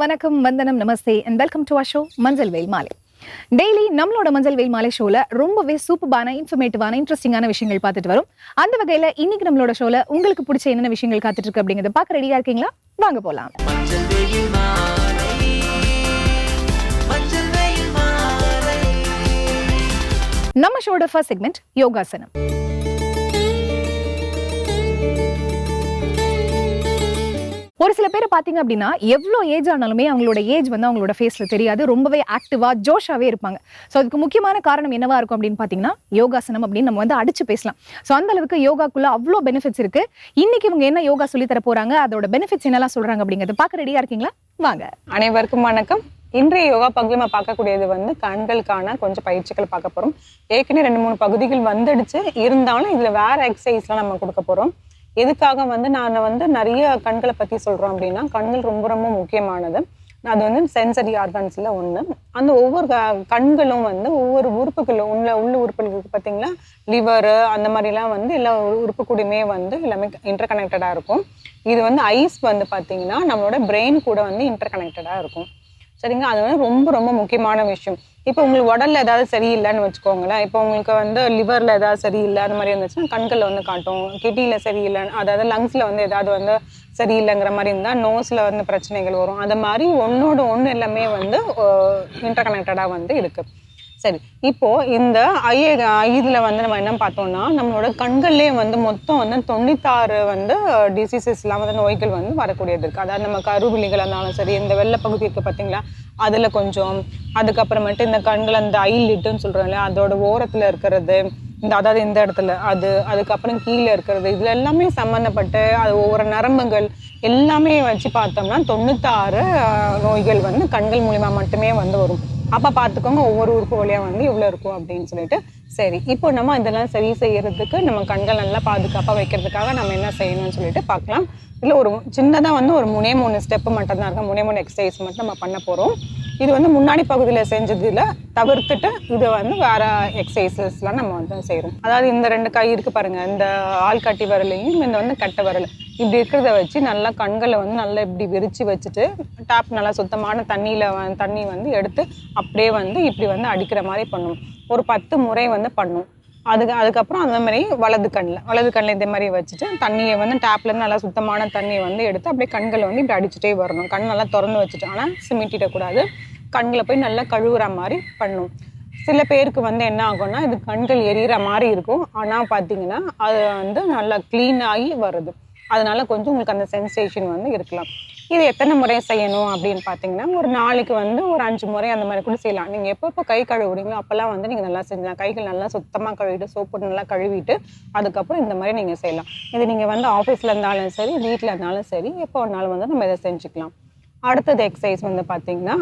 வணக்கம் வந்தனம் நமஸ்தே and welcome to a show மஞ்சள் வெயில் மாலை. டெய்லி நம்மளோட மஞ்சள் வெயில் மாலை ஷோல ரொம்பவே சூப்பரான இன்ஃபர்மேட்டிவான இன்ட்ரெஸ்டிங்கான விஷயங்கள் பார்த்துட்டு வரும். அந்த வகையில இன்னைக்கு நம்மளோட ஷோல உங்களுக்கு பிடிச்ச என்னென்ன விஷயங்கள் காத்துட்டு இருக்கு அப்படிங்கறத பார்க்க ரெடியா இருக்கீங்களா? வாங்க போலாம். நம்ம ஷோட ஃபர்ஸ்ட் செக்மெண்ட் யோகாசனம். ஒரு சில பேர் பார்த்தீங்க அப்படின்னா எவ்வளோ ஏஜ் ஆனாலுமே அவங்களோட ஏஜ் வந்து அவங்களோட ஃபேஸில் தெரியாது. ரொம்பவே ஆக்டிவாக ஜோஷாவே இருப்பாங்க. ஸோ அதுக்கு முக்கியமான காரணம் என்னவா இருக்கும் அப்படின்னு பார்த்தீங்கன்னா யோகாசனம் அப்படின்னு நம்ம வந்து அடிச்சு பேசலாம். ஸோ அந்த அளவுக்கு யோகாக்குள்ளே அவ்வளோ பெனிஃபிட்ஸ் இருக்குது இன்னைக்கு இவங்க என்ன யோகா சொல்லி தர போகிறாங்க அதோட பெனிஃபிட்ஸ் என்னெல்லாம் சொல்கிறாங்க அப்படிங்கிறத பார்க்க ரெடியாக இருக்கீங்களா? வாங்க. அனைவருக்கும் வணக்கம். இன்றைய யோகா பகுதியில் நம்ம பார்க்கக்கூடியது வந்து கண்களுக்கான கொஞ்சம் பயிற்சிகள் பார்க்க போகிறோம் ஏற்கனவே ரெண்டு மூணு பகுதிகள் வந்துடுச்சு. இருந்தாலும் இதில் வேறு எக்ஸசைஸ்லாம் நம்ம கொடுக்க போகிறோம் எதுக்காக வந்து நான் வந்து நிறைய கண்களை பற்றி சொல்கிறோம் அப்படின்னா கண்கள் ரொம்ப ரொம்ப முக்கியமானது. அது வந்து சென்சரி ஆர்கன்ஸில் ஒன்று அந்த ஒவ்வொரு க- கண்களும் வந்து ஒவ்வொரு உறுப்புகளும் உள்ள உள்ள உறுப்புகளுக்கு பார்த்தீங்களா லிவரு அந்த மாதிரிலாம் வந்து எல்லா உறுப்பு கூடயுமே வந்து எல்லாமே இன்டர் கனெக்டடாக இருக்கும். இது வந்து ஐஸ் வந்து பார்த்தீங்கன்னா நம்மளோட பிரெயின் கூட வந்து இன்டர் கனெக்டடாக இருக்கும். சரிங்களா? அது வந்து ரொம்ப ரொம்ப முக்கியமான விஷயம். இப்போ உங்களுக்கு உடல்ல ஏதாவது சரியில்லைன்னு வச்சுக்கோங்களேன். இப்போ உங்களுக்கு வந்து லிவர்ல ஏதாவது சரியில்லை அந்த மாதிரி இருந்துச்சுன்னா கண்களில் வந்து காட்டும். கிட்னில சரியில்லைன்னு அதாவது லங்ஸ்ல வந்து ஏதாவது வந்து சரியில்லைங்கிற மாதிரி இருந்தால் நோஸ்ல வந்து பிரச்சனைகள் வரும். அந்த மாதிரி ஒன்னோட ஒன்று எல்லாமே வந்து இன்டர் கனெக்டடாக வந்து இருக்கு. சரி இப்போ இந்த ஐய இதில் வந்து நம்ம என்ன பார்த்தோம்னா நம்மளோட கண்கள்லேயே வந்து மொத்தம் வந்து தொண்ணூத்தாறு வந்து டிசீசஸ்லாம் வந்து நோய்கள் வந்து வரக்கூடியது இருக்குது அதாவது நம்ம கருவிழிகள் இருந்தாலும் சரி இந்த வெள்ளை பகுதி இருக்கு பார்த்தீங்களா அதில் கொஞ்சம் அதுக்கப்புறமேட்டு இந்த கண்கள் அந்த ஐ லிட்டுன்னு சொல்றோம் இல்லையா அதோட ஓரத்தில் இருக்கிறது இந்த அதாவது இந்த இடத்துல அது அதுக்கப்புறம் கீழே இருக்கிறது இதில் எல்லாமே சம்மந்தப்பட்டு அது ஒவ்வொரு நரம்புகள் எல்லாமே வச்சு பார்த்தோம்னா தொண்ணூத்தாறு நோய்கள் வந்து கண்கள் மூலிமா மட்டுமே வந்து வரும். அப்போ பார்த்துக்கோங்க ஒவ்வொரு உறுப்பு வழியா வந்து இவ்வளோ இருக்கும் அப்படின்னு சொல்லிட்டு. சரி இப்போ நம்ம இதெல்லாம் சரி செய்யறதுக்கு நம்ம கண்கள் நல்லா பாதுகாப்பாக வைக்கிறதுக்காக நம்ம என்ன செய்யணும்னு சொல்லிட்டு பார்க்கலாம் இல்லை ஒரு சின்னதாக வந்து ஒரு மூணே மூணு ஸ்டெப்பு மட்டும் தான் இருக்கும். மூணே மூணு எக்ஸசைஸ் மட்டும் நம்ம பண்ண போகிறோம் இது வந்து முன்னாடி பகுதியில் செஞ்சதில் தவிர்த்துட்டு இதை வந்து வேறு எக்ஸசைசஸ்லாம் நம்ம வந்து செய்கிறோம் அதாவது இந்த ரெண்டு கை இருக்குது பாருங்கள் இந்த ஆள் கட்டி வரலையும் இந்த வந்து கட்டை வரலை. இப்படி இருக்கிறத வச்சு நல்லா கண்களை வந்து நல்லா இப்படி விரித்து வச்சுட்டு டேப் நல்லா சுத்தமான தண்ணியில் தண்ணி வந்து எடுத்து அப்படியே வந்து இப்படி வந்து அடிக்கிற மாதிரி பண்ணும். ஒரு பத்து முறை வந்து பண்ணும். அதுக்கு அதுக்கப்புறம் அந்த மாதிரி வலது கண்ணில் வலது கண்ணில் இதே மாதிரி வச்சுட்டு தண்ணியை வந்து டேப்லேருந்து நல்லா சுத்தமான தண்ணியை வந்து எடுத்து அப்படியே கண்களை வந்து இப்படி அடிச்சுட்டே வரணும். கண் நல்லா திறந்து வச்சுட்டு ஆனால் சிமிட்டிடக்கூடாது. கண்களை போய் நல்லா கழுவுற மாதிரி பண்ணும். சில பேருக்கு வந்து என்ன ஆகும்னா இது கண்கள் எரியிற மாதிரி இருக்கும். ஆனால் பார்த்தீங்கன்னா அது வந்து நல்லா க்ளீன் ஆகி வருது. அதனால கொஞ்சம் உங்களுக்கு அந்த சென்சேஷன் வந்து இருக்கலாம். இது எத்தனை முறை செய்யணும் அப்படின்னு பார்த்தீங்கன்னா ஒரு நாளைக்கு வந்து ஒரு அஞ்சு முறை அந்த மாதிரி கூட செய்யலாம். நீங்கள் எப்போ கை கழுவுறீங்களோ அப்போல்லாம் வந்து நீங்கள் நல்லா செஞ்சலாம். கைகள் நல்லா சுத்தமாக கழுவிட்டு சோப்பு நல்லா கழுவிட்டு அதுக்கப்புறம் இந்த மாதிரி நீங்கள் செய்யலாம். இது நீங்கள் வந்து ஆஃபீஸில் இருந்தாலும் சரி வீட்டில் இருந்தாலும் சரி எப்போ வேணாலும் வந்து நம்ம இதை செஞ்சுக்கலாம். அடுத்தது எக்ஸசைஸ் வந்து பார்த்தீங்கன்னா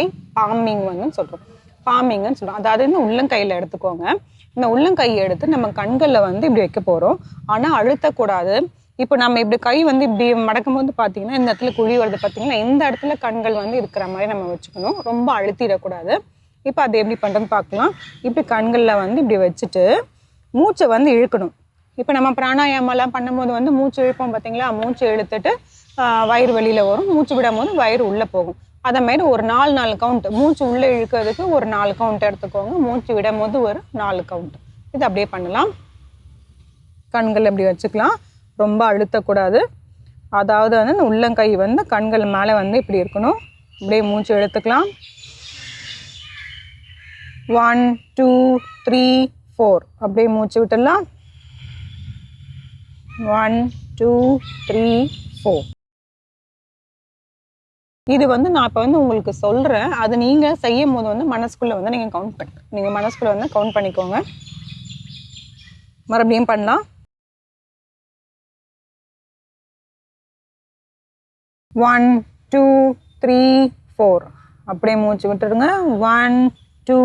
ஐ பாமிங் வந்து சொல்கிறோம் பாமிங்னு சொல்கிறோம் அதாவது இந்த உள்ளங்கையில் எடுத்துக்கோங்க. இந்த உள்ளங்கையை எடுத்து நம்ம கண்களில் வந்து இப்படி வைக்க போகிறோம் ஆனால் அழுத்தக்கூடாது. இப்போ நம்ம இப்படி கை வந்து இப்படி மடக்கும் போது பார்த்தீங்கன்னா இந்த இடத்துல குழி வருது பார்த்தீங்கன்னா இந்த இடத்துல கண்கள் வந்து இருக்கிற மாதிரி நம்ம வச்சுக்கணும். ரொம்ப அழுத்திடக்கூடாது. இப்போ அது எப்படி பண்ணுறதுன்னு பார்க்கலாம். இப்படி கண்களில் வந்து இப்படி வச்சுட்டு மூச்சை வந்து இழுக்கணும். இப்போ நம்ம பிராணாயாமலாம் பண்ணும்போது வந்து மூச்சு இழுப்போம் பார்த்தீங்களா? மூச்சு இழுத்துட்டு வயிறு வெளியில் வரும். மூச்சு விடும்போது வயிறு உள்ளே போகும். அதே மாதிரி ஒரு நாலு நாலு கவுண்ட் மூச்சு உள்ளே இழுக்கிறதுக்கு ஒரு நாலு கவுண்ட் எடுத்துக்கோங்க. மூச்சு விடும்போது ஒரு நாலு கவுண்ட் இது அப்படியே பண்ணலாம். கண்கள் இப்படி வச்சுக்கலாம். ரொம்ப அழுத்தக்கூடாது. அதாவது வந்து இந்த உள்ளங்கை வந்து கண்கள் மேலே வந்து இப்படி இருக்கணும். அப்படியே மூச்சு எடுத்துக்கலாம். ஒன் டூ த்ரீ ஃபோர் அப்படியே மூச்சு விட்டுடலாம். ஒன் டூ த்ரீ ஃபோர் இது வந்து நான் இப்போ வந்து உங்களுக்கு சொல்கிறேன் அது நீங்கள் செய்யும் போது வந்து மனசுக்குள்ளே வந்து நீங்கள் கவுண்ட் பண்ண. நீங்கள் மனசுக்குள்ளே வந்து கவுண்ட் பண்ணிக்கோங்க. மறுபடியும் பண்ணலாம். ஒன் டூ த்ரீ ஃபோர் அப்படியே மூச்சு விட்டுடுங்க. ஒன் டூ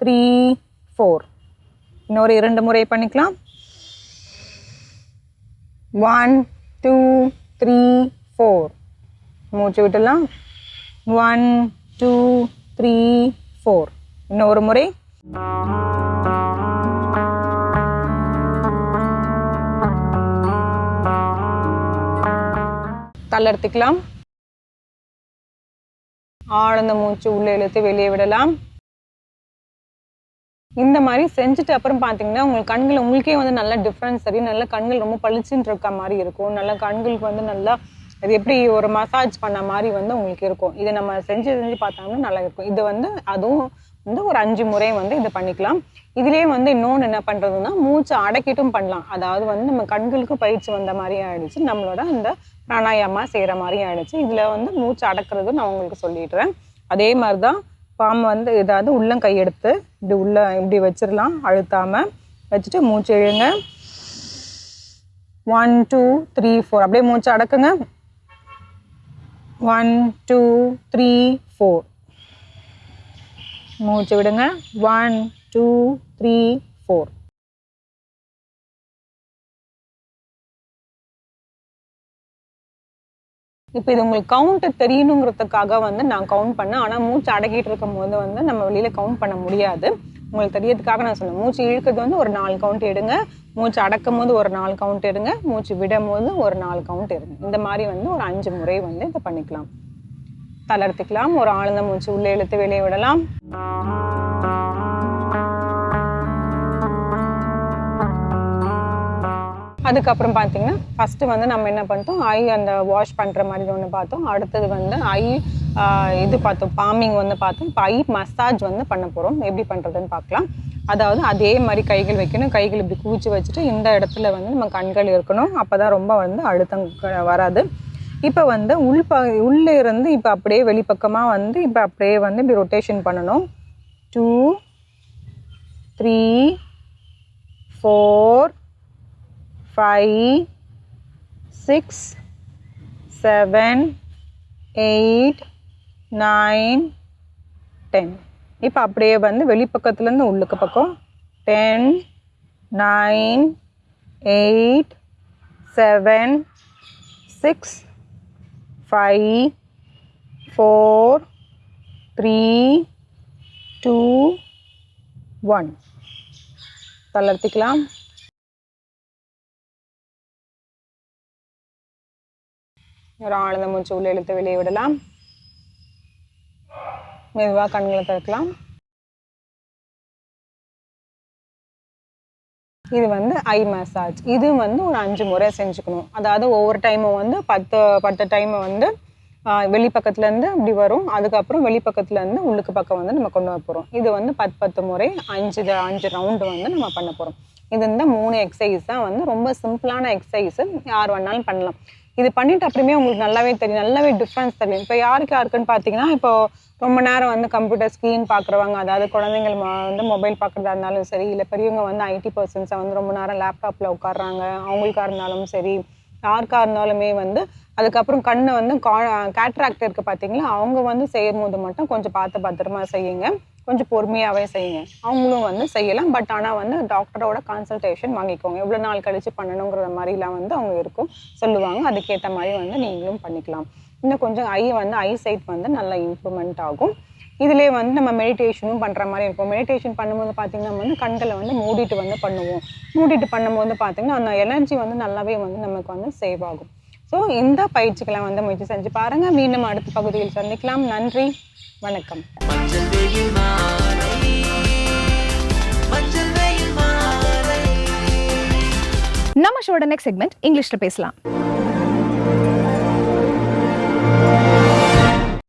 த்ரீ ஃபோர் இன்னொரு இரண்டு முறை பண்ணிக்கலாம். ஒன் டூ த்ரீ ஃபோர் மூச்சு விட்டுலாம் ஒன் டூ த்ரீ ஃபோர் இன்னொரு முறை. தளர்த்திக்கலாம் ஆழ்ந்த மூச்சு உள்ளே இழுத்து வெளியே விடலாம். இந்த மாதிரி செஞ்சுட்டு அப்புறம் பார்த்தீங்கன்னா உங்களுக்கு கண்கள் உங்களுக்கே வந்து நல்ல டிஃப்ரென்ஸ் தெரியும் நல்ல கண்கள் ரொம்ப பளிச்சுன்னு இருக்க மாதிரி இருக்கும். நல்ல கண்களுக்கு வந்து நல்லா அது எப்படி ஒரு மசாஜ் பண்ண மாதிரி வந்து உங்களுக்கு இருக்கும். இதை நம்ம செஞ்சு செஞ்சு பார்த்தோம்னா நல்லா இருக்கும். இது வந்து அதுவும் வந்து ஒரு அஞ்சு முறை வந்து இதை பண்ணிக்கலாம். இதுலேயே வந்து இன்னொன்று என்ன பண்ணுறதுன்னா மூச்சை அடக்கிட்டும் பண்ணலாம். அதாவது வந்து நம்ம கண்களுக்கு பயிற்சி வந்த மாதிரி ஆயிடுச்சு. நம்மளோட அந்த பிராணாயாமா செய்கிற மாதிரி ஆயிடுச்சு. இதில் வந்து மூச்சு அடக்கிறது நான் உங்களுக்கு சொல்லிடுறேன். அதே மாதிரி தான் பாம்பு வந்து ஏதாவது உள்ளம் கையெடுத்து இப்படி உள்ள இப்படி வச்சிடலாம். அழுத்தாமல் வச்சுட்டு மூச்சு இழுங்க. ஒன் டூ த்ரீ ஃபோர் அப்படியே மூச்சு அடக்குங்க. ஒன் டூ த்ரீ ஃபோர் மூச்சு விடுங்க. ஒன் டூ த்ரீ ஃபோர் இப்போ இது உங்களுக்கு கவுண்ட்டு தெரியணுங்கிறதுக்காக வந்து நான் கவுண்ட் பண்ணேன் ஆனால் மூச்சு அடக்கிட்டு இருக்கும் போது வந்து நம்ம வெளியில் கவுண்ட் பண்ண முடியாது. உங்களுக்கு தெரியறதுக்காக நான் சொன்னேன். மூச்சு இழுக்கிறது வந்து ஒரு நாலு கவுண்ட் எடுங்க. மூச்சு அடக்கும் போது ஒரு நாலு கவுண்ட் எடுங்க. மூச்சு விடும் போது ஒரு நாலு கவுண்ட் எடுங்க. இந்த மாதிரி வந்து ஒரு அஞ்சு முறை வந்து இதை பண்ணிக்கலாம். தளர்த்திக்கலாம். ஒரு ஆழ்ந்த மூச்சு உள்ளே இழுத்து வெளியே விடலாம். அதுக்கப்புறம் பார்த்தீங்கன்னா ஃபஸ்ட்டு வந்து நம்ம என்ன பண்ணிட்டோம் ஐ அந்த வாஷ் பண்ணுற மாதிரி ஒன்று பார்த்தோம். அடுத்தது வந்து ஐ இது பார்த்தோம் பாமிங் வந்து பார்த்தோம். இப்போ ஐ மசாஜ் வந்து பண்ண போகிறோம் எப்படி பண்ணுறதுன்னு பார்க்கலாம் அதாவது அதே மாதிரி கைகள் வைக்கணும். கைகள் இப்படி கூச்சி வச்சுட்டு இந்த இடத்துல வந்து நம்ம கண்கள் இருக்கணும். அப்போ தான் ரொம்ப வந்து அழுத்தம் க- வராது. இப்போ வந்து உள் ப உள்ளே இருந்து இப்போ அப்படியே வெளிப்பக்கமாக வந்து இப்போ அப்படியே வந்து இப்படி ரொட்டேஷன் பண்ணணும். Two three four five six seven eight nine ten இப்போ அப்படியே வந்து வெளிப்பக்கத்துலேருந்து உள்ளுக்கு பக்கம். Ten nine eight seven six five four three two one தளர்த்திக்கலாம் ஒரு ஆழ்ந்த மூச்சு உள்ள இழுத்து வெளியே விடலாம். மெதுவாக கண்களை திறக்கலாம். இது வந்து ஐ மசாஜ் இது வந்து ஒரு அஞ்சு முறை செஞ்சுக்கணும். அதாவது ஒவ்வொரு டைமும் வந்து பத்து பத்து டைமை வந்து வெளிப்பக்கத்துலேருந்து இப்படி வரும். அதுக்கப்புறம் வெளிப்பக்கத்துலேருந்து உள்ளுக்கு பக்கம் வந்து நம்ம கொண்டு வர போகிறோம் இது வந்து பத்து பத்து முறை அஞ்சு அஞ்சு ரவுண்டு வந்து நம்ம பண்ண போகிறோம் இது இந்த மூணு எக்ஸசைஸ் தான் வந்து ரொம்ப சிம்பிளான எக்ஸசைஸு யார் வேணாலும் பண்ணலாம். இது பண்ணிட்டு அப்புறமே உங்களுக்கு நல்லாவே தெரியும். நல்லாவே டிஃப்ரென்ஸ் தெரியும். இப்போ யாருக்கு யாருக்குன்னு பார்த்தீங்கன்னா இப்போ ரொம்ப நேரம் வந்து கம்ப்யூட்டர் ஸ்க்ரீன் பார்க்குறவங்க அதாவது குழந்தைங்கள் வந்து மொபைல் பார்க்குறதா இருந்தாலும் சரி இல்லை பெரியவங்க வந்து ஐடி பர்சன்ஸை வந்து ரொம்ப நேரம் லேப்டாப்பில் உட்காடுறாங்க அவங்களுக்கா இருந்தாலும் சரி யாருக்கா இருந்தாலுமே வந்து அதுக்கப்புறம் கண்ணை வந்து கேட்ராக்ட் இருக்குது பார்த்தீங்களா அவங்க வந்து செய்யும் போது மட்டும் கொஞ்சம் பார்த்து பத்திரமா செய்யுங்க. கொஞ்சம் பொறுமையாகவே செய்யுங்க. அவங்களும் வந்து செய்யலாம். பட் ஆனால் வந்து டாக்டரோட கன்சல்டேஷன் வாங்கிக்கோங்க. எவ்வளோ நாள் கழித்து பண்ணணுங்கிற மாதிரிலாம் வந்து அவங்க இருக்கும். சொல்லுவாங்க. அதுக்கேற்ற மாதிரி வந்து நீங்களும் பண்ணிக்கலாம். இன்னும் கொஞ்சம் ஐ வந்து ஐ சைட் வந்து நல்லா இம்ப்ரூவ்மெண்ட் ஆகும். இதுலேயே வந்து நம்ம மெடிடேஷனும் பண்ணுற மாதிரி இருக்கும். மெடிடேஷன் பண்ணும்போது பார்த்திங்கன்னா வந்து கண்களை வந்து மூடிட்டு வந்து பண்ணுவோம். மூடிட்டு பண்ணும்போது பார்த்திங்கன்னா அந்த எனர்ஜி வந்து நல்லாவே வந்து நமக்கு வந்து சேவ் ஆகும். ஸோ இந்த பயிற்சிகளை வந்து முயற்சி செஞ்சு பாருங்கள் மீண்டும் அடுத்த பகுதியில் சந்திக்கலாம். நன்றி. வணக்கம். நம்ம ஷோட நெக்ஸ்ட் செக்மெண்ட் இங்கிலீஷ்ல பேசலாம்.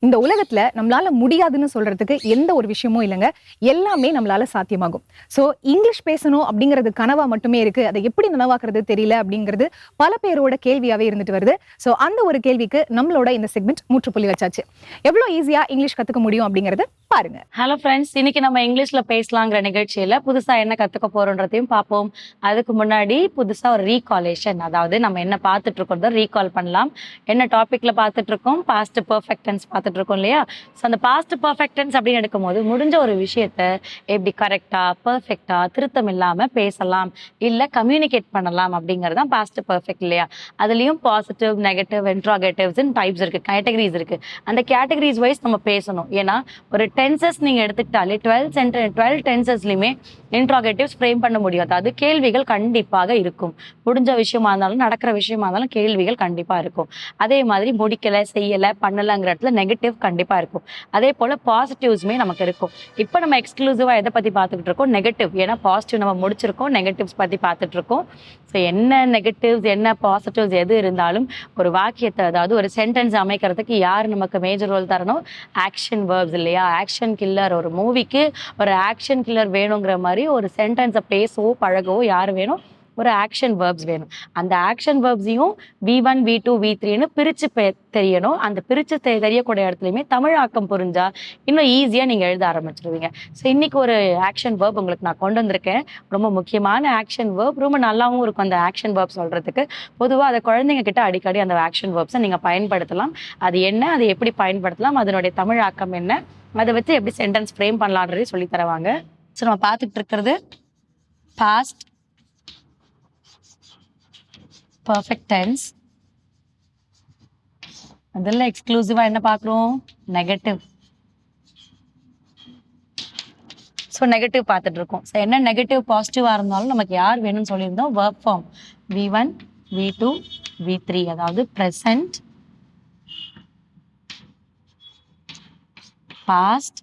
இந்த உலகத்துல நம்மளால முடியாதுன்னு சொல்றதுக்கு எந்த ஒரு விஷயமும் இல்லைங்க. எல்லாமே நம்மளால சாத்தியமாகும். சோ இங்கிலீஷ் பேசணும் அப்படிங்கிறது கனவா மட்டுமே இருக்கு. அதை எப்படி நனவாக்குறது தெரியல அப்படிங்கிறது பல பேரோட கேள்வியாவே இருந்துட்டு வருது. சோ அந்த ஒரு கேள்விக்கு நம்மளோட இந்த செக்மெண்ட் முற்றுப்புள்ளி வச்சாச்சு. எவ்வளவு ஈஸியா இங்கிலீஷ் கத்துக்க முடியும் அப்படிங்கறது பாருங்க. ஹலோ ஃப்ரெண்ட்ஸ் இன்னைக்கு நம்ம இங்கிலீஷ்ல பேசலாங்கிற நிகழ்ச்சியில புதுசா என்ன கத்துக்க போறோன்றதையும் பார்ப்போம். அதுக்கு முன்னாடி புதுசா ஒரு ரீகாலேஷன் அதாவது நம்ம என்ன பார்த்துட்டு இருக்கோம் ரீகால் பண்ணலாம். என்ன டாபிக்ல பார்த்துட்டு இருக்கோம்? பாஸ்ட் பர்ஃபெக்ட் டென்ஸ் பார்த்துட்டு இருக்கோம் இல்லையா? ஸோ அந்த பாஸ்ட் பர்ஃபெக்டன்ஸ் அப்படின்னு எடுக்கும்போது முடிஞ்ச ஒரு விஷயத்த எப்படி கரெக்டா பர்ஃபெக்டாக திருத்தம் இல்லாம பேசலாம் இல்ல கம்யூனிகேட் பண்ணலாம் அப்படிங்கிறது தான் பாஸ்ட் பர்ஃபெக்ட் இல்லையா? அதுலயும் பாசிட்டிவ் நெகட்டிவ் இன்ட்ராகேட்டிவ்ஸ் டைப்ஸ் இருக்கு கேட்டகரிஸ் இருக்கு. அந்த கேட்டகரிஸ் வைஸ் நம்ம பேசணும். ஏன்னா ஒரு டென்சஸ் நீங்க எடுத்துக்கிட்டாலே டுவெல் சென்டர் டுவெல் டென்சஸ்லையுமே இன்ட்ராகேட்டிவ்ஸ் ஃப்ரேம் பண்ண முடியும் அதாவது கேள்விகள் கண்டிப்பாக இருக்கும். முடிஞ்ச விஷயமா இருந்தாலும் நடக்கிற விஷயமா இருந்தாலும் கேள்விகள் கண்டிப்பா இருக்கும். அதே மாதிரி முடிக்கல செய்யல பண்ணலைங்கிற இடத்துல நெகட்டிவ் நெகட்டிவ் கண்டிப்பாக இருக்கும். அதே போல் பாசிட்டிவ்ஸுமே நமக்கு இருக்கும். இப்போ நம்ம எக்ஸ்க்ளூசிவாக எதை பற்றி பார்த்துக்கிட்டு இருக்கோம்? நெகட்டிவ் ஏன்னா பாசிட்டிவ் நம்ம முடிச்சிருக்கோம். நெகட்டிவ்ஸ் பற்றி பார்த்துட்டு இருக்கோம். ஸோ என்ன நெகட்டிவ்ஸ் என்ன பாசிட்டிவ்ஸ் எது இருந்தாலும் ஒரு வாக்கியத்தை அதாவது ஒரு சென்டென்ஸ் அமைக்கிறதுக்கு யார் நமக்கு மேஜர் ரோல் தரணும்? ஆக்ஷன் வேர்ப்ஸ் இல்லையா? ஆக்ஷன் கில்லர் ஒரு மூவிக்கு ஒரு ஆக்ஷன் கில்லர் வேணுங்கிற மாதிரி ஒரு சென்டென்ஸை பேசவோ பழகவோ யார் வேணும்? ஒரு ஆக்ஷன் வேர்ப்ஸ் வேணும். அந்த action வேர்ப்ஸையும் V one V two V த்ரீன்னு பிரித்து தெரியணும். அந்த பிரித்து தெரியக்கூடிய இடத்துலையுமே தமிழ் ஆக்கம் புரிஞ்சா இன்னும் ஈஸியாக நீங்கள் எழுத ஆரம்பிச்சிருவீங்க. ஸோ இன்னைக்கு ஒரு ஆக்ஷன் வேர்ப் உங்களுக்கு நான் கொண்டு வந்திருக்கேன். ரொம்ப முக்கியமான ஆக்ஷன் வேர்ப் ரொம்ப நல்லாவும் இருக்கும் அந்த ஆக்ஷன் வேர்ப் சொல்கிறதுக்கு பொதுவாக அதை குழந்தைங்க கிட்ட அடிக்கடி அந்த ஆக்ஷன் வேர்ப்ஸை நீங்கள் பயன்படுத்தலாம். அது என்ன? அதை எப்படி பயன்படுத்தலாம்? அதனுடைய தமிழ் ஆக்கம் என்ன? அதை வச்சு எப்படி சென்டென்ஸ் ஃப்ரேம் பண்ணலான்றதே சொல்லி தருவாங்க. ஸோ நம்ம பார்த்துட்டு இருக்கிறது பாஸ்ட் பர்ஃபெக்ட் டென்ஸ் அதில் எக்ஸ்க்ளூசிவாக என்ன பார்க்குறோம்? நெகட்டிவ் ஸோ நெகட்டிவ் பார்த்துட்டு இருக்கோம் ஸோ என்ன நெகட்டிவ் பாசிட்டிவாக இருந்தாலும் நமக்கு யார் வேணும்னு சொல்லியிருந்தோம்? Work form V one V two V three அதாவது present past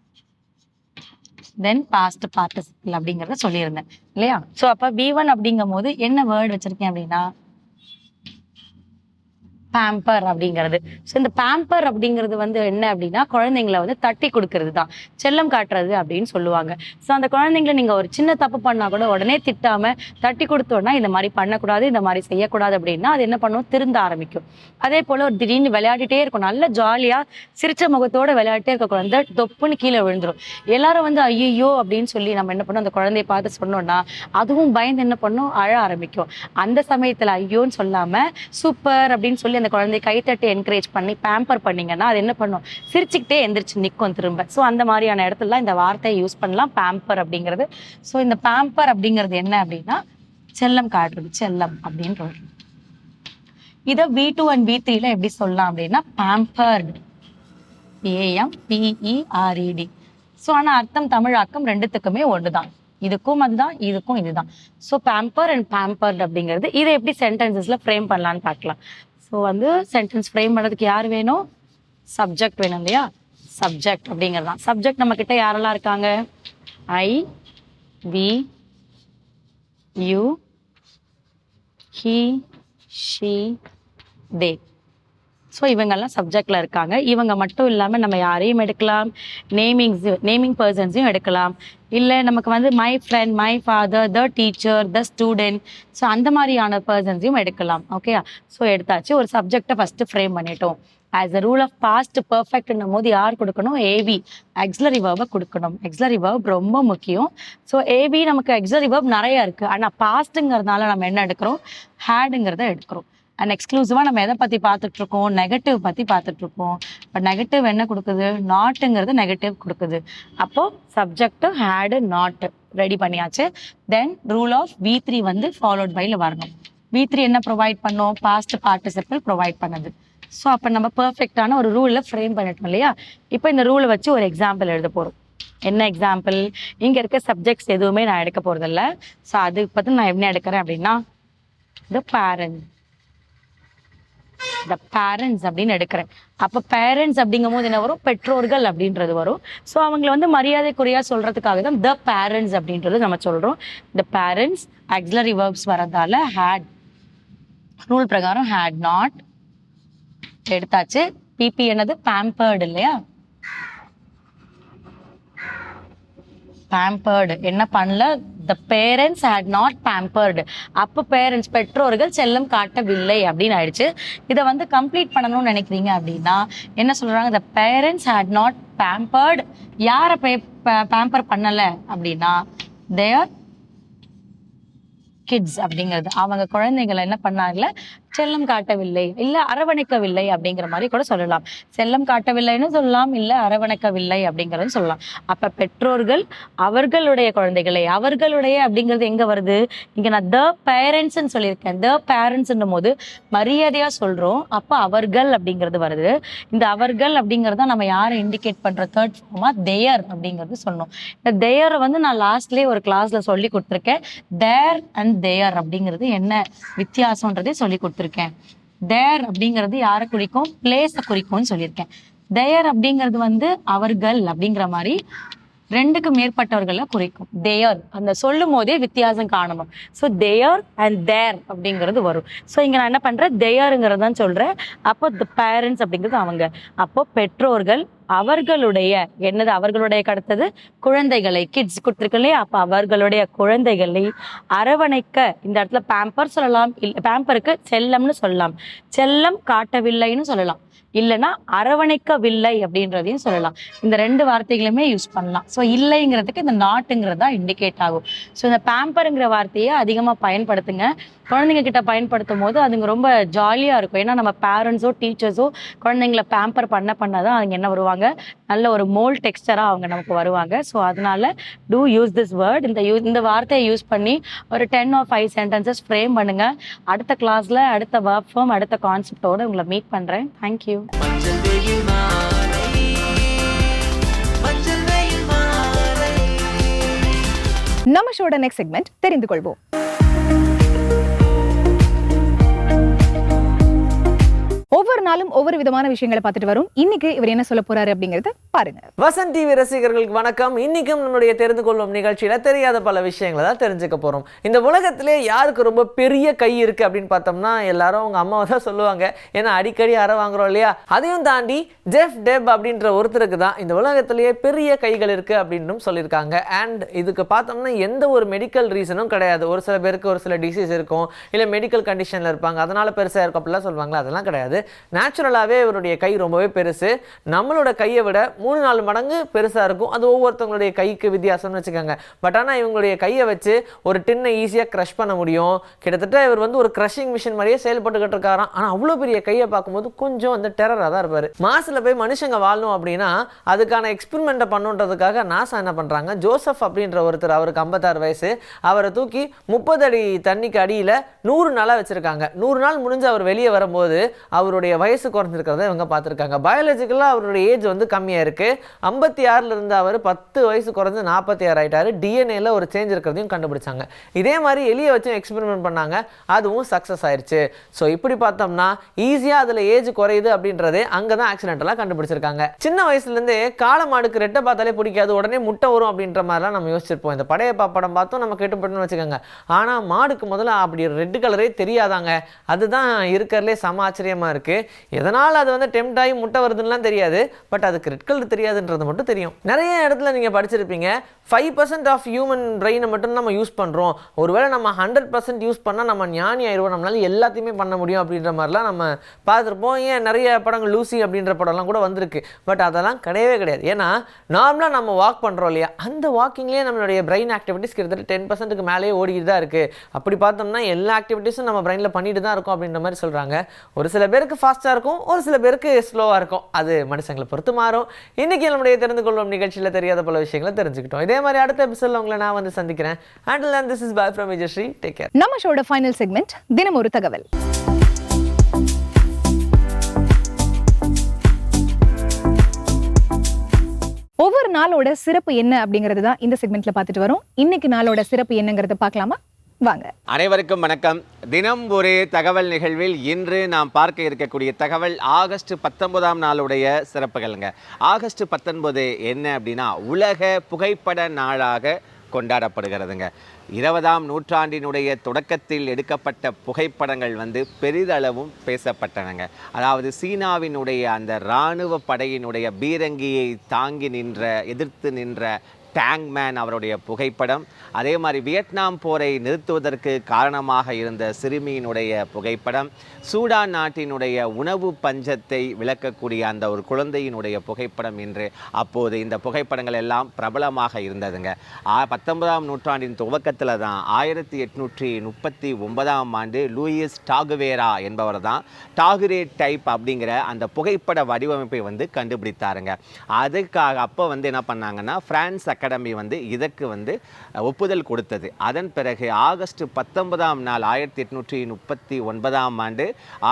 then past participle அப்படிங்கிறத சொல்லியிருந்தேன். இல்லையா? ஸோ அப்போ வி ஒன் அப்படிங்கும் போது என்ன வேர்டு வச்சுருக்கேன் அப்படின்னா பேம்பர் அப்படிங்கிறது. ஸோ இந்த பேம்பர் அப்படிங்கிறது வந்து என்ன அப்படின்னா குழந்தைங்களை வந்து தட்டி கொடுக்கறது தான் செல்லம் காட்டுறது அப்படின்னு சொல்லுவாங்க. ஸோ அந்த குழந்தைங்கள நீங்கள் ஒரு சின்ன தப்பு பண்ணால் கூட உடனே திட்டாம தட்டி கொடுத்தோன்னா இந்த மாதிரி பண்ணக்கூடாது இந்த மாதிரி செய்யக்கூடாது அப்படின்னா அது என்ன பண்ணும்? திருந்த ஆரம்பிக்கும். அதே போல் ஒரு திடீர்னு விளையாடிட்டே இருக்கும். நல்ல ஜாலியாக சிரிச்ச முகத்தோட விளையாடிட்டே இருக்க குழந்தை தொப்புன்னு கீழே விழுந்துரும். எல்லாரும் வந்து ஐயோ அப்படின்னு சொல்லி நம்ம என்ன பண்ணோம்? அந்த குழந்தைய பார்த்து சொன்னோம்னா அதுவும் பயந்து என்ன பண்ணும்? அழ ஆரம்பிக்கும். அந்த சமயத்தில் ஐயோன்னு சொல்லாமல் சூப்பர் அப்படின்னு சொல்லி அந்த அந்த குழந்தைய கைத்தட்டி என்கரேஜ் பண்ணி பேம்பர் பண்ணீங்கன்னா அது என்ன பண்ணும்? சிரிச்சுக்கிட்டே எந்திரிச்சு நிற்கும் திரும்ப. ஸோ அந்த மாதிரியான இடத்துல இந்த வார்த்தையை யூஸ் பண்ணலாம் பேம்பர் அப்படிங்கிறது. ஸோ இந்த பேம்பர் அப்படிங்கிறது என்ன அப்படின்னா செல்லம் காட்டுறது செல்லம் அப்படின்ற ஒரு இதை. வி டூ அண்ட் வி த்ரீல எப்படி சொல்லலாம் அப்படின்னா பேம்பர்டு ஏஎம் பிஇஆர்இடி ஸோ ஆனால் அர்த்தம் தமிழாக்கம் ரெண்டுத்துக்குமே ஒன்று தான் இதுக்கும் அதுதான் இதுக்கும் இதுதான். ஸோ பேம்பர் அண்ட் பேம்பர்ட் அப்படிங்கிறது இதை எப்படி சென்டென்சஸ்ல ஃப்ரேம் பண்ணலான்னு பார்க்கலாம். ஸோ வந்து சென்டென்ஸ் ஃப்ரேம் பண்ணுறதுக்கு யார் வேணும்? சப்ஜெக்ட் வேணும் இல்லையா? சப்ஜெக்ட் அப்படிங்கிறது தான் சப்ஜெக்ட் நம்ம யாரெல்லாம் இருக்காங்க? I we you he she they so இவங்கெல்லாம் சப்ஜெக்டில் இருக்காங்க. இவங்க மட்டும் இல்லாமல் நம்ம யாரையும் எடுக்கலாம். நேமிங்ஸ் நேமிங் பர்சன்ஸையும் எடுக்கலாம். இல்லை நமக்கு வந்து my friend my father the teacher the student so அந்த மாதிரியான பர்சன்ஸையும் எடுக்கலாம். ஓகே ஸோ எடுத்தாச்சு. ஒரு சப்ஜெக்டை ஃபஸ்ட்டு ஃப்ரேம் பண்ணிட்டோம். As a rule of past பர்ஃபெக்ட்னும் போது யார் கொடுக்கணும்? ஏவி எக்ஸலரி வேர்பை கொடுக்கணும். எக்ஸலரி வேர்ப் ரொம்ப முக்கியம். ஸோ ஏவி நமக்கு எக்ஸலரி வேர்ப் நிறைய இருக்குது ஆனால் பாஸ்ட்டுங்கிறதுனால நம்ம என்ன எடுக்கிறோம்? ஹேடுங்கிறத எடுக்கிறோம். அண்ட் எக்ஸ்க்ளூசிவாக நம்ம எதை பற்றி பார்த்துட்டு இருக்கோம் நெகட்டிவ் பற்றி பார்த்துட்டு இருக்கோம் இப்போ நெகட்டிவ் என்ன கொடுக்குது? நாட்டுங்கிறது நெகட்டிவ் கொடுக்குது. அப்போது சப்ஜெக்ட் ஹேடு நாட்டு ரெடி பண்ணியாச்சு. Then rule of V three வந்து ஃபாலோட் பைல வரணும். வி த்ரீ என்ன ப்ரொவைட் பண்ணோம்? பாஸ்ட் பார்ட்டிசிபிள் ப்ரொவைட் பண்ணுது. ஸோ அப்போ நம்ம பர்ஃபெக்டான ஒரு ரூலில் ஃப்ரேம் பண்ணிட்டோம் இல்லையா? இப்போ இந்த ரூலை வச்சு ஒரு எக்ஸாம்பிள் எழுத போகிறோம் என்ன எக்ஸாம்பிள் இங்கே இருக்க சப்ஜெக்ட்ஸ் எதுவுமே நான் எடுக்க போகிறதில்ல ஸோ அது பற்றி நான் என்ன எடுக்கிறேன் அப்படின்னா த பேரண்ட் த பேரண்ட்ஸ் அப்படின்னு எடுக்கிறேன். அப்போ பேரண்ட்ஸ் அப்படிங்கும் போது என்ன வரும்? பெற்றோர்கள் அப்படின்றது வரும். ஸோ அவங்களை வந்து மரியாதைக்குறையா சொல்றதுக்காக தான் த பேரண்ட்ஸ் அப்படின்றது நம்ம சொல்றோம். த பேரண்ட்ஸ் ஆக்சிலரி வேர்ப்ஸ் வரதால ஹேட் ரூல் பிரகாரம் ஹேட் நாட் எடுத்தாச்சு. பிபி என்னது? பேம்பர்டு இல்லையா? பேம்பர்டு என்ன பண்ணல? The parents had not pampered அப்போ பேரண்ட்ஸ் பெற்றோர்கள் செல்லம் காட்டவில்லை அப்படின்னு ஆயிடுச்சு. இதை வந்து கம்ப்ளீட் பண்ணணும்னு நினைக்கிறீங்க அப்படின்னா என்ன சொல்றாங்க? The parents had not pampered யாரை பேம்பர் பண்ணல அப்படின்னா தேர் கிட்ஸ் அப்படிங்கிறது. அவங்க குழந்தைகளை என்ன பண்ணாங்கல்ல? செல்லம் காட்டவில்லை இல்ல அரவணைக்கவில்லை அப்படிங்கிற மாதிரி கூட சொல்லலாம். செல்லம் காட்டவில்லைன்னு சொல்லலாம் இல்ல அரவணைக்கவில்லை அப்படிங்கறது சொல்லலாம். அப்ப பெற்றோர்கள் அவர்களுடைய குழந்தைகளை அவர்களுடைய அப்படிங்கிறது எங்க வருது? இங்க நான் த பேரண்ட்ஸ்ன்னு சொல்லியிருக்கேன். த பேரண்ட்ஸ்ன்னும் போது மரியாதையா சொல்றோம். அப்ப அவர்கள் அப்படிங்கிறது வருது. இந்த அவர்கள் அப்படிங்கறத நம்ம யாரை இண்டிகேட் பண்ற தேர்ட் ஃபார்மா தேயர் அப்படிங்கிறது சொன்னோம். இந்த தேயரை வந்து நான் லாஸ்ட்லயே ஒரு கிளாஸ்ல சொல்லி கொடுத்துருக்கேன். தேர் அண்ட் தேயர் அப்படிங்கிறது என்ன வித்தியாசம்ன்றதே சொல்லி கொடுத்துருக்கேன். தேர் அப்படிங்கிறது யாரை குறிக்கும்? பிளேஸை குறிக்கும்னு சொல்லியிருக்கேன். தேயர் அப்படிங்கிறது வந்து அவர்கள் அப்படிங்கிற மாதிரி ரெண்டுக்கு மேற்பட்டவர்களை குறிக்கும். தேயர் அந்த சொல்லும் போதே வித்தியாசம் காணணும். ஸோ தேயர் அண்ட் தேர் அப்படிங்கிறது வரும். ஸோ இங்கே நான் என்ன பண்ணுறேன் தேயருங்கிறது தான் சொல்கிறேன் அப்போ த பேரண்ட்ஸ் அப்படிங்கிறது அவங்க. அப்போ பெற்றோர்கள் அவர்களுடைய என்னது அவர்களுடைய கடத்தது? குழந்தைகளை கிட்ஸ் கொடுத்துருக்கு இல்லையா? அப்போ அவர்களுடைய குழந்தைகளை அரவணைக்க இந்த இடத்துல பேம்பர் சொல்லலாம் இல்லை பேம்பருக்கு செல்லம்னு சொல்லலாம். செல்லம் காட்டவில்லைன்னு சொல்லலாம். இல்லைன்னா அரவணைக்கவில்லை அப்படின்றதையும் சொல்லலாம். இந்த ரெண்டு வார்த்தைகளுமே யூஸ் பண்ணலாம். ஸோ இல்லைங்கிறதுக்கு இந்த நாட்டுங்கிறது தான் இண்டிகேட் ஆகும். ஸோ இந்த பேம்பருங்கிற வார்த்தையை அதிகமாக பயன்படுத்துங்க. குழந்தைங்க கிட்ட பயன்படுத்தும் போது அதுங்க ரொம்ப ஜாலியாக இருக்கும். ஏன்னா நம்ம பேரண்ட்ஸோ டீச்சர்ஸோ குழந்தைங்கள பேம்பர் பண்ண பண்ண தான் அவங்க என்ன வருவாங்க? நல்ல ஒரு மோல் டெக்ஸ்டராக அவங்க நமக்கு வருவாங்க. ஸோ அதனால டூ யூஸ் திஸ் வேர்ட் இந்த யூ இந்த வார்த்தையை யூஸ் பண்ணி ஒரு ten or five sentences frame பண்ணுங்க. அடுத்த கிளாஸ்ல அடுத்த ஒர்க் ஃபார்ம் அடுத்த கான்செப்டோட உங்களை மீட் பண்றேன். தேங்க்யூ நம்ம ஷோட நெக்ஸ்ட் செக்மெண்ட் தெரிந்து கொள்வோம். ஒவ்வொரு நாளும் ஒவ்வொரு விதமான விஷயங்களை பார்த்துட்டு வரும். இன்னைக்கு இவர் என்ன சொல்ல போறாரு அப்படிங்கறத பாருங்க. வசந்த் டிவி ரசிகர்களுக்கு வணக்கம். இன்னைக்கும் நம்மளுடைய தெரிந்து கொள்ளும் நிகழ்ச்சியில தெரியாத பல விஷயங்களை தான் தெரிஞ்சுக்க போறோம். இந்த உலகத்திலே யாருக்கு ரொம்ப பெரிய கை இருக்கு அப்படின்னு பார்த்தோம்னா எல்லாரும் அவங்க அம்மாவை தான் சொல்லுவாங்க. ஏன்னா அடிக்கடி அற வாங்குறோம் இல்லையா? அதையும் தாண்டி ஜெஃப் டெப் அப்படின்ற ஒருத்தருக்கு தான் இந்த உலகத்திலேயே பெரிய கைகள் இருக்கு அப்படின்னு சொல்லியிருக்காங்க. அண்ட் இதுக்கு பார்த்தோம்னா எந்த ஒரு மெடிக்கல் ரீசனும் கிடையாது. ஒரு சில பேருக்கு ஒரு சில டிசீஸ் இருக்கும். இல்லை மெடிக்கல் கண்டிஷனில் இருப்பாங்க. அதனால பெருசாக இருக்கும் அப்படிலாம் சொல்லுவாங்களா? அதெல்லாம் கிடையாது. நேச்சுரலாகவே இவருடைய கை ரொம்பவே பெருசு. நம்மளோட கையை விட மூணு நாலு மடங்கு பெருசாக இருக்கும். அது ஒவ்வொருத்தவங்களுடைய கைக்கு வித்தியாசம்னு வச்சுக்கோங்க. பட் ஆனால் இவங்களுடைய கையை வச்சு ஒரு டின்னை ஈஸியாக க்ரஷ் பண்ண முடியும். கிட்டத்தட்ட இவர் வந்து ஒரு க்ரஷிங் மிஷின் மாதிரியே செயல்பட்டுக்கிட்டு இருக்காராம். ஆனால் அவ்வளோ பெரிய கையை பார்க்கும்போது கொஞ்சம் வந்து டெரராக தான் இருப்பார். மாசில் போய் மனுஷங்க வாழணும் அப்படின்னா அதுக்கான எக்ஸ்பெரிமெண்ட்டை பண்ணுன்றதுக்காக நாசா என்ன பண்ணுறாங்க ஜோசப் அப்படின்ற ஒருத்தர் அவருக்கு ஐம்பத்தாறு வயசு. அவரை தூக்கி முப்பது அடி தண்ணிக்கு அடியில் நூறு நாளாக வச்சுருக்காங்க. நூறு நாள் முடிஞ்சு அவர் வெளியே வரும்போது அவர் அவருடைய வயசு குறைஞ்சிருக்கிறத இவங்க பார்த்துருக்காங்க. பயாலஜிக்கலாக அவருடைய ஏஜ் வந்து கம்மியாக இருக்குது ஐம்பத்தி ஆறில் இருந்து அவர் பத்து வயசு குறைஞ்சு நாற்பத்தி ஆறு ஆகிட்டார் டிஎன்ஏல ஒரு சேஞ்ச் இருக்கிறதையும் கண்டுபிடிச்சாங்க. இதே மாதிரி எலியை வச்சும் எக்ஸ்பெரிமெண்ட் பண்ணாங்க. அதுவும் சக்ஸஸ் ஆயிடுச்சு ஸோ இப்படி பார்த்தோம்னா ஈஸியாக அதில் ஏஜ் குறையுது அப்படின்றதே அங்கே தான் ஆக்சிடென்டலாக கண்டுபிடிச்சிருக்காங்க. சின்ன வயசுலேருந்தே காளை மாடுக்கு ரெட்டை பார்த்தாலே பிடிக்காது உடனே முட்டை வரும் அப்படின்ற மாதிரிலாம் நம்ம யோசிச்சிருப்போம். இந்த படையப்பா படம் பார்த்தோம் நம்ம கேட்டுப்பட்டோம்னு வச்சுக்கோங்க. ஆனால் மாடுக்கு முதல்ல அப்படி ரெட் கலரே தெரியாதாங்க. அதுதான் இருக்கிறதுலே சம ஆச்சரியமாக இருக்குது எதனால் அது வந்து டெம்ட் ஆகி முட்டை வருதுன்னெலாம் தெரியாது. பட் அதுக்கு ரெட் கலர் தெரியாதுன்றது மட்டும் தெரியும். நிறைய இடத்துல நீங்கள் படிச்சிருப்பீங்க. ஃபைவ் பர்சன்ட் ஆஃப் ஹியூமன் பிரெயினை மட்டும் நம்ம யூஸ் பண்ணுறோம் ஒருவேளை நம்ம ஹண்ட்ரட் பர்சன்ட் யூஸ் பண்ணால் நம்ம ஞானி ஆயிடுவோம் நம்மளால எல்லாத்தையுமே பண்ண முடியும் அப்படின்ற மாதிரிலாம் நம்ம பார்த்துருப்போம். ஏன் நிறைய படங்கள் லூசி அப்படின்ற படம்லாம் கூட வந்திருக்கு. பட் அதெல்லாம் கிடையவே கிடையாது. ஏன்னா நார்மலாக நம்ம வாக் பண்ணுறோம் இல்லையா? அந்த வாக்கிங்லேயே நம்மளுடைய பிரெயின் ஆக்டிவிட்டிஸ் கிட்டத்தட்ட டென் பர்சன்ட்டுக்கு மேலேயே ஓடிக்கிட்டு தான் இருக்குது அப்படி பார்த்தோம்னா எல்லா ஆக்டிவிட்டீஸும் நம்ம பிரெயினில் பண்ணிட்டு தான் இருக்கோம் அப்படின்ற மாதிரி சொல்கிறாங்க ஒரு சில பேருக்கு ஃபாஸ்ட்டாக இருக்கும் ஒரு சில பேருக்கு ஸ்லோவாக இருக்கும். அது மனுஷங்களை பொறுத்து மாறும். இன்றைக்கி நம்முடைய தெரிந்து கொள்வோம் நிகழ்ச்சியில் தெரியாத பல விஷயங்களை தெரிஞ்சுக்கிட்டோம். இதே மாதிரி அடுத்த எபிசோடில் உங்களை நான் வந்து சந்திக்கிறேன். And this is bye from Vijayashree take care நம்ம ஷோட ஃபைனல் செக்மெண்ட் தினம் ஒரு தகவல். ஒவ்வொரு நாளோட சிறப்பு என்ன அப்படிங்கிறது தான் இந்த செக்மெண்ட்ல பார்த்துட்டு வரோம். இன்னைக்கு நாளோட சிறப்பு என்னங்கிறத பார்க்கலாமா? வாங்க. அனைவருக்கும் வணக்கம். தினம் ஒரு தகவல் நிகழ்வில் இன்று நாம் பார்க்க இருக்கக்கூடிய தகவல் ஆகஸ்ட் பத்தொன்பதாம் நாளுடைய சிறப்புகள்ங்க. ஆகஸ்ட் பத்தொன்பது என்ன அப்படின்னா உலக புகைப்பட நாளாக கொண்டாடப்படுகிறதுங்க. இருபதாம் நூற்றாண்டினுடைய தொடக்கத்தில் எடுக்கப்பட்ட புகைப்படங்கள் வந்து பெரிதளவும் பேசப்பட்டனங்க. அதாவது சீனாவினுடைய அந்த இராணுவ படையினுடைய பீரங்கியை தாங்கி நின்ற எதிர்த்து நின்ற டேங்க்மேன் அவருடைய புகைப்படம். அதே மாதிரி வியட்நாம் போரை நிறுத்துவதற்கு காரணமாக இருந்த சிறுமியினுடைய புகைப்படம் சூடான் நாட்டினுடைய உணவு பஞ்சத்தை விளக்கக்கூடிய அந்த ஒரு குழந்தையினுடைய புகைப்படம் என்று அப்போது இந்த புகைப்படங்கள் எல்லாம் பிரபலமாக இருந்ததுங்க. பத்தொன்பதாம் நூற்றாண்டின் துவக்கத்தில் தான் ஆயிரத்தி எட்நூற்றி முப்பத்தி ஒன்பதாம் ஆண்டு லூயிஸ் டாகுவேரா என்பவர் தான் டாகுரே டைப் அப்படிங்கிற அந்த புகைப்பட வடிவமைப்பை வந்து கண்டுபிடித்தாருங்க. அதுக்காக அப்போ வந்து என்ன பண்ணாங்கன்னா பிரான்ஸ் அகாடமி வந்து இதற்கு வந்து ஒப்புதல் கொடுத்தது. அதன் பிறகு ஆகஸ்ட் பத்தொன்பதாம் நாள் ஆயிரத்தி எட்நூற்றி முப்பத்தி ஒன்பதாம் ஆண்டு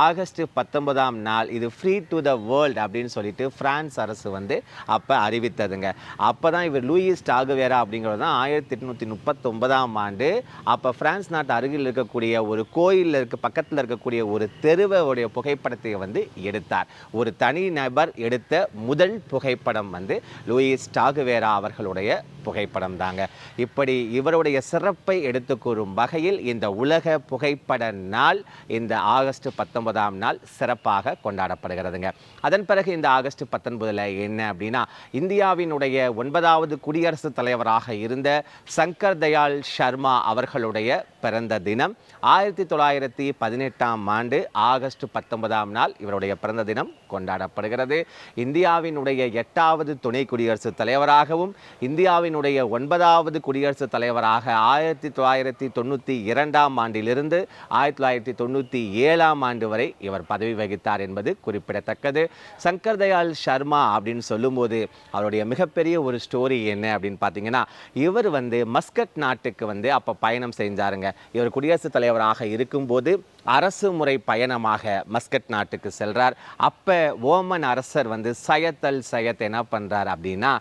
ஆகஸ்ட் பத்தொன்பதாம் நாள் இது ஃப்ரீ டு த வேர்ல்ட் அப்படின்னு சொல்லிட்டு பிரான்ஸ் அரசு வந்து அப்போ அறிவித்ததுங்க. அப்போ தான் இவர் லூயிஸ் டாகுவேரா அப்படிங்கிறது தான் ஆயிரத்தி எட்நூற்றி முப்பத்தொன்பதாம் ஆண்டு அப்போ பிரான்ஸ் நாட்டு அருகில் இருக்கக்கூடிய ஒரு கோயிலில் இருக்க பக்கத்தில் இருக்கக்கூடிய ஒரு தெருவோடைய புகைப்படத்தை வந்து எடுத்தார். ஒரு தனி நபர் எடுத்த முதல் புகைப்படம் வந்து லூயிஸ் டாகுவேரா அவர்களுடைய புகைப்படம் தாங்க இப்படி இவருடைய சிறப்பை எடுத்து கூறும் வகையில் இந்த உலக புகைப்பட நாள் இந்த ஆகஸ்ட் பத்தொன்பதாம் நாள் சிறப்பாக கொண்டாடப்படுகிறதுங்க. அதன் பிறகு இந்த ஆகஸ்ட் பத்தொன்பதில் என்ன அப்படின்னா இந்தியாவினுடைய ஒன்பதாவது குடியரசுத் தலைவராக இருந்த சங்கர் தயாள் சர்மா அவர்களுடைய பிறந்த தினம் ஆயிரத்தி தொள்ளாயிரத்தி பதினெட்டாம் ஆண்டு ஆகஸ்ட் பத்தொன்பதாம் நாள் இவருடைய பிறந்த தினம் கொண்டாடப்படுகிறது. இந்தியாவினுடைய எட்டாவது துணை குடியரசுத் தலைவராகவும் இந்தியாவினுடைய ஒன்பதாவது குடியரசுத் தலைவராக ஆயிரத்தி தொள்ளாயிரத்தி தொண்ணூற்றி இரண்டாம் ஆண்டிலிருந்து ஆயிரத்தி தொள்ளாயிரத்தி தொண்ணூற்றி ஏழாம் ஆண்டு வரை இவர் பதவி வகித்தார் என்பது குறிப்பிடத்தக்கது. சங்கர் தயாள் சர்மா அப்படின்னு சொல்லும்போது அவருடைய மிகப்பெரிய ஒரு ஸ்டோரி என்ன அப்படின்னு பார்த்தீங்கன்னா இவர் வந்து மஸ்கட் நாட்டுக்கு வந்து அப்போ பயணம் செஞ்சாருங்க. இவர் குடியரசுத் தலைவர் தலைவராக இருக்கும்போது அரசு முறை பயணமாக மஸ்கட் நாட்டுக்கு செல்றார். அப்போ ஓமன் அரசர் வந்து சயத்தல் அல் என்ன பண்ணுறார் அப்படின்னா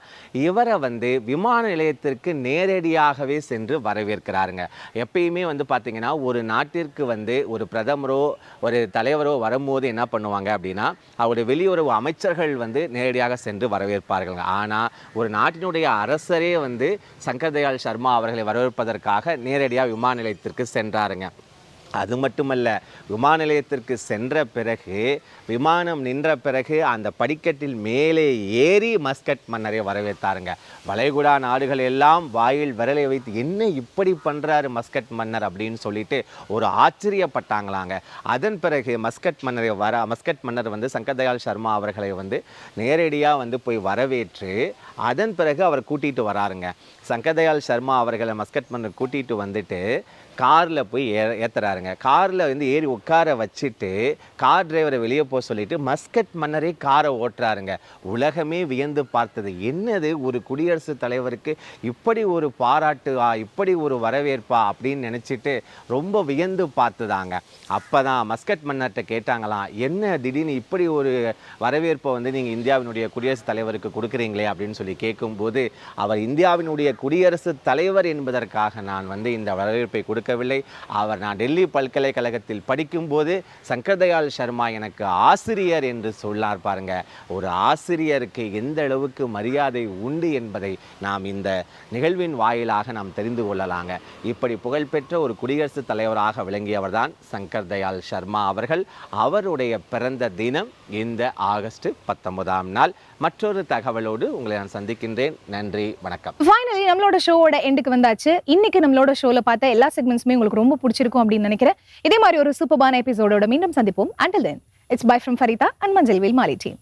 இவரை வந்து விமான நிலையத்திற்கு நேரடியாகவே சென்று வரவேற்கிறாருங்க. எப்பயுமே வந்து பார்த்தீங்கன்னா ஒரு நாட்டிற்கு வந்து ஒரு பிரதமரோ ஒரு தலைவரோ வரும்போது என்ன பண்ணுவாங்க அப்படின்னா அவருடைய வெளியுறவு அமைச்சர்கள் வந்து நேரடியாக சென்று வரவேற்பார்கள் ஆனால் ஒரு நாட்டினுடைய அரசரே வந்து சங்கர் தயாள் சர்மா அவர்களை வரவேற்பதற்காக நேரடியாக விமான நிலையத்திற்கு சென்றாருங்க. அது மட்டுமல்ல விமான நிலையத்திற்கு சென்ற பிறகு விமானம் நின்ற பிறகு அந்த படிக்கட்டில் மேலே ஏறி மஸ்கட் மன்னரை வரவேற்றாருங்க. வளைகுடா நாடுகள் எல்லாம் வாயில் விரலை வைத்து என்ன இப்படி பண்ணுறாரு மஸ்கட் மன்னர்? அப்படின்னு சொல்லிட்டு ஒரு ஆச்சரியப்பட்டாங்களாங்க. அதன் பிறகு மஸ்கட் மன்னரை வர மஸ்கட் மன்னர் வந்து சங்கர்தயால் சர்மா அவர்களை வந்து நேரடியாக வந்து போய் வரவேற்று அதன் பிறகு அவர் கூட்டிகிட்டு வராருங்க. சங்கர்தயாள் சர்மா அவர்களை மஸ்கட் மன்னர் கூட்டிகிட்டு வந்துட்டு காரில் போய் ஏ ஏற்றுறாருங்க காரில் வந்து ஏறி உட்கார வச்சுட்டு கார் டிரைவரை வெளியே போக சொல்லிட்டு மஸ்கட் மன்னரே காரை ஓட்டுறாருங்க. உலகமே வியந்து பார்த்தது. என்னது ஒரு குடியரசுத் தலைவருக்கு இப்படி ஒரு பாராட்டுவா இப்படி ஒரு வரவேற்பா அப்படின்னு நினச்சிட்டு ரொம்ப வியந்து பார்த்துதாங்க. அப்போ தான் மஸ்கட் மன்னர்கிட்ட கேட்டாங்களாம் என்ன திடீர்னு இப்படி ஒரு வரவேற்பை வந்து நீங்கள் இந்தியாவினுடைய குடியரசுத் தலைவருக்கு கொடுக்குறீங்களே? அப்படின்னு சொல்லி கேட்கும்போது அவர் இந்தியாவினுடைய குடியரசுத் தலைவர் என்பதற்காக நான் வந்து இந்த வரவேற்பை கொடுக்கவில்லை அவர் நான் டெல்லி பல்கலைக்கழகத்தில் படிக்கும்போது சங்கர் தயாள் சர்மா எனக்கு ஆசிரியர் என்று சொல்லார் பாருங்க. ஒரு ஆசிரியருக்கு எந்த அளவுக்கு மரியாதை உண்டு என்பதை நாம் இந்த நிகழ்வின் வாயிலாக நாம் தெரிந்து கொள்ளலாங்க. இப்படி புகழ்பெற்ற ஒரு குடியரசுத் தலைவராக விளங்கியவர் தான் சங்கர் தயாள் சர்மா அவர்கள். அவருடைய பிறந்த தினம் இந்த ஆகஸ்ட் பத்தொன்பதாம் நாள். மற்றொரு தகவலோடு உங்களை நான் சந்திக்கின்றேன். நன்றி வணக்கம். ஃபைனலி நம்மளோட ஷோவோட எண்டுக்கு வந்தாச்சு. இன்னைக்கு நம்மளோட ஷோல பார்த்த எல்லா செக்மெண்ட்ஸுமே உங்களுக்கு ரொம்ப பிடிச்சிருக்கும் அப்படின்னு நினைக்கிறேன். இதே மாதிரி ஒரு சூப்பர்பான எபிசோடோட மீண்டும் சந்திப்போம். Until then it's bye from Farida and மஞ்சள் வேல் மாலி டீம்